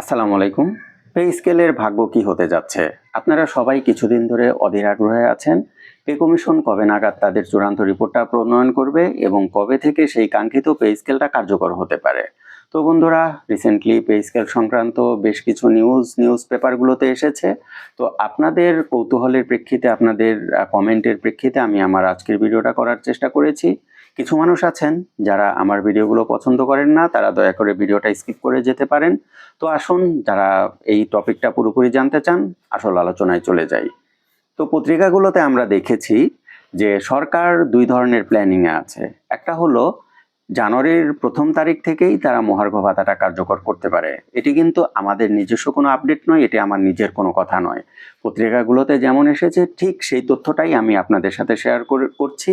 আসসালামু আলাইকুম। পে স্কেলের ভাগ্য কি হতে যাচ্ছে? আপনারা সবাই কিছুদিন ধরে অধীর আগ্রহে আছেন। পে কমিশন কবে নাগাদ তাদের চূড়ান্ত রিপোর্টটা প্রণয়ন করবে এবং কবে থেকে সেই কাঙ্ক্ষিত পে স্কেলটা কার্যকর হতে পারে? তো বন্ধুরা রিসেন্টলি পে স্কেল সংক্রান্ত বেশ কিছু নিউজ নিউজ পেপারগুলোতে এসেছে। তো আপনাদের কৌতূহলের প্রেক্ষিতে, আপনাদের কমেন্টের প্রেক্ষিতে আমি আমার আজকের ভিডিওটা করার চেষ্টা করেছি। কিছু মানুষ আছেন যারা আমার ভিডিওগুলো পছন্দ করেন না, তারা দয়া করে ভিডিওটা স্কিপ করে যেতে পারেন। তো আসুন, যারা এই টপিকটা পুরোপুরি জানতে চান, আসল আলোচনায় চলে যাই। তো পত্রিকাগুলোতে আমরা দেখেছি যে সরকার দুই ধরনের প্ল্যানিংয়ে আছে। একটা হলো, জানুয়ারির প্রথম তারিখ থেকেই তারা মহার্ঘ ভাতাটা কার্যকর করতে পারে। এটি কিন্তু আমাদের নিজস্ব কোনো আপডেট নয়, এটি আমার নিজের কোনো কথা নয়। পত্রিকাগুলোতে যেমন এসেছে, ঠিক সেই তথ্যটাই আমি আপনাদের সাথে শেয়ার করছি।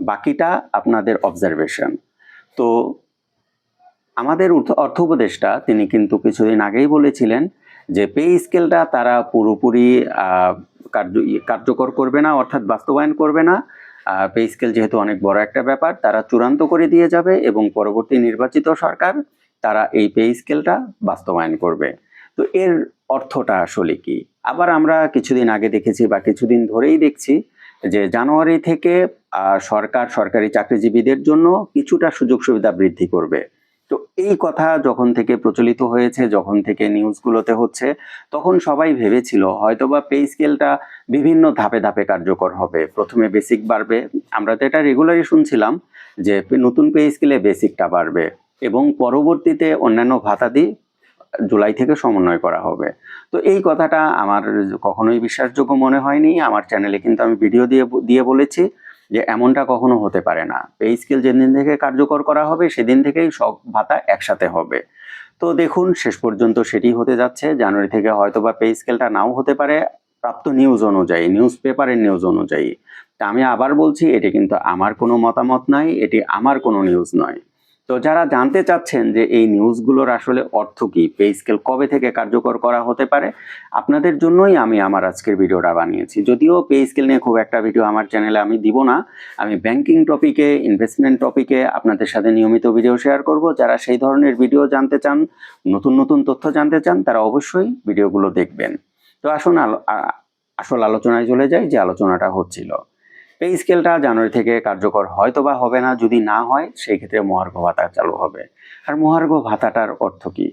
বাকিটা আপনাদের অবজারভেশন তো আমাদের অর্থ- উপদেষ্টা, তিনি কিন্তু কিছুদিন আগেই বলেছিলেন যে পে স্কেলটা তারা পুরোপুরি কার্য- কার্যকর করবে না, অর্থাৎ বাস্তবায়ন করবে না। পে স্কেল যেহেতু অনেক বড় একটা ব্যাপার, তারা চূড়ান্ত করে দিয়ে যাবে এবং পরবর্তী নির্বাচিত সরকার তারা এই পে স্কেলটা বাস্তবায়ন করবে। তো এর অর্থটা আসলে কি? আবার আমরা কিছুদিন আগে দেখেছি বা কিছুদিন ধরেই দেখছি যে জানুয়ারি থেকে সরকার, সরকারি চাকরিজীবীদের জন্য কিছুটা সুযোগ সুবিধা বৃদ্ধি করবে। তো এই কথা যখন থেকে প্রচলিত হয়েছে, যখন থেকে নিউজগুলোতে হচ্ছে, তখন সবাই ভেবেছিল হয়তোবা পে স্কেলটা বিভিন্ন ধাপে ধাপে কার্যকর হবে। প্রথমে বেসিক বাড়বে। আমরা তো এটা রেগুলারই শুনছিলাম যে নতুন পে স্কেলে বেসিকটা বাড়বে এবং পরবর্তীতে অন্যান্য ভাতাদি জুলাই থেকে সমন্বয় করা হবে। তো এই কথাটা আমার কখনোই বিশ্বাসযোগ্য মনে হয়নি। আমার চ্যানেলে কিন্তু আমি ভিডিও দিয়ে দিয়ে বলেছি। যে এমনটা কখনো হতে পারে না। পে স্কেল যেদিন থেকে কার্যকর করা হবে, সেদিন থেকেই সব ভাতা একসাথে হবে। তো দেখুন, শেষ পর্যন্ত সেটি হতে যাচ্ছে। জানুয়ারি থেকে হয়তো বা পে স্কেলটা নাও হতে পারে। প্রাপ্ত নিউজ অনুযায়ী নিউজ পেপারের নিউজ অনুযায়ী। তা আমি আবার বলছি, এটি কিন্তু আমার কোনো মতামত নয়, এটি আমার কোনো নিউজ নয়। তো যারা জানতে চাচ্ছেন যে এই নিউজগুলোর আসলে অর্থ কি, পে স্কেল কবে থেকে কার্যকর করা হতে পারে, আপনাদের জন্যই আমি আমার আজকের ভিডিওটা বানিয়েছি। যদিও পে স্কেল নিয়ে খুব একটা ভিডিও আমার চ্যানেলে আমি দিব না, আমি ব্যাংকিং টপিকে, ইনভেস্টমেন্ট টপিকে আপনাদের সাথে নিয়মিত ভিডিও শেয়ার করব। যারা সেই ধরনের ভিডিও জানতে চান, নতুন নতুন তথ্য জানতে চান, তারা অবশ্যই ভিডিওগুলো দেখবেন। তো আসুন আসল আলোচনায় চলে যাই, যে আলোচনাটা হচ্ছিল। পে স্কেলটা জানুয়ারি থেকে কার্যকর হয়তো বা হবে না, যদি না হয়, সেই ক্ষেত্রে মহার্ঘ ভাতা চালু হবে। আর মহার্ঘ ভাতাটার অর্থ কি?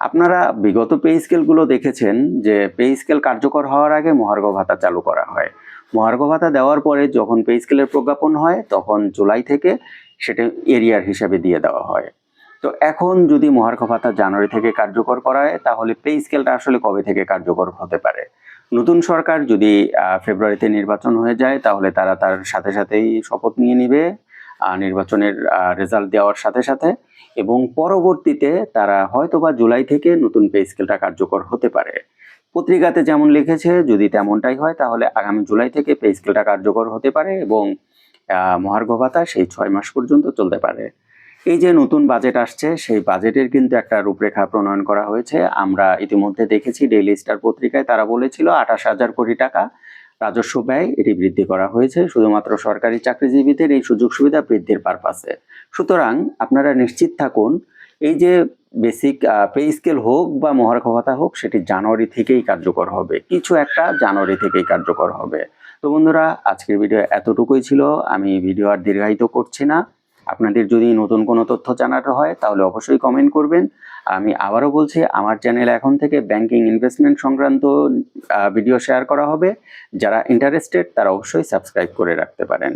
আপনারা বিগত পে স্কেলগুলো দেখেছেন যে পে স্কেল কার্যকর হওয়ার আগে মহার্ঘ ভাতা চালু করা হয়। মহার্ঘ ভাতা দেওয়ার পরে যখন পে স্কেলের প্রজ্ঞাপন হয়, তখন জুলাই থেকে সেটা এরিয়ার হিসাবে দিয়ে দেওয়া হয়। তো এখন যদি মহার্ঘ ভাতা জানুয়ারি থেকে কার্যকর করা হয়, তাহলে পে স্কেলটা আসলে কবে থেকে কার্যকর হতে পারে? নতুন সরকার যদি ফেব্রুয়ারিতে নির্বাচন হয়ে যায়, তাহলে তারা তার সাথে সাথেই শপথ নিয়ে নিবে নির্বাচনের রেজাল্ট দেওয়ার সাথে সাথে এবং পরবর্তীতে তারা হয়তোবা জুলাই থেকে নতুন পে স্কেলটা কার্যকর হতে পারে। পত্রিকাতে যেমন লিখেছে, যদি তেমনটাই হয়, তাহলে আগামী জুলাই থেকে পে স্কেলটা কার্যকর হতে পারে এবং মহার্ঘ ভাতা সেই ছয় মাস পর্যন্ত চলতে পারে। এই যে নতুন বাজেট আসছে, সেই বাজেটের কিন্তু একটা রূপরেখা প্রণয়ন করা হয়েছে। আমরা ইতিমধ্যে দেখেছি ডেইলি স্টার পত্রিকায় তারা বলেছিল আঠাশ হাজার কোটি টাকা রাজস্ব ব্যয় এটি বৃদ্ধি করা হয়েছে, শুধুমাত্র সরকারি চাকরিজীবীদের এই সুযোগ সুবিধা বৃদ্ধির পারপাসে সুতরাং আপনারা নিশ্চিত থাকুন, এই যে বেসিক পে স্কেল হোক বা মহার্ঘ ভাতা হোক, সেটি জানুয়ারি থেকেই কার্যকর হবে। কিছু একটা জানুয়ারি থেকেই কার্যকর হবে। তো বন্ধুরা, আজকের ভিডিও এতটুকুই ছিল। আমি ভিডিও আর দীর্ঘায়িত করছি না। আপনাদের যদি নতুন কোনো তথ্য জানাতে হয়, তাহলে অবশ্যই কমেন্ট করবেন। আমি আবারও বলছি, আমার চ্যানেল এখন থেকে ব্যাংকিং ইনভেস্টমেন্ট সংক্রান্ত ভিডিও শেয়ার করা হবে। যারা ইন্টারেস্টেড তারা অবশ্যই সাবস্ক্রাইব করে রাখতে পারেন।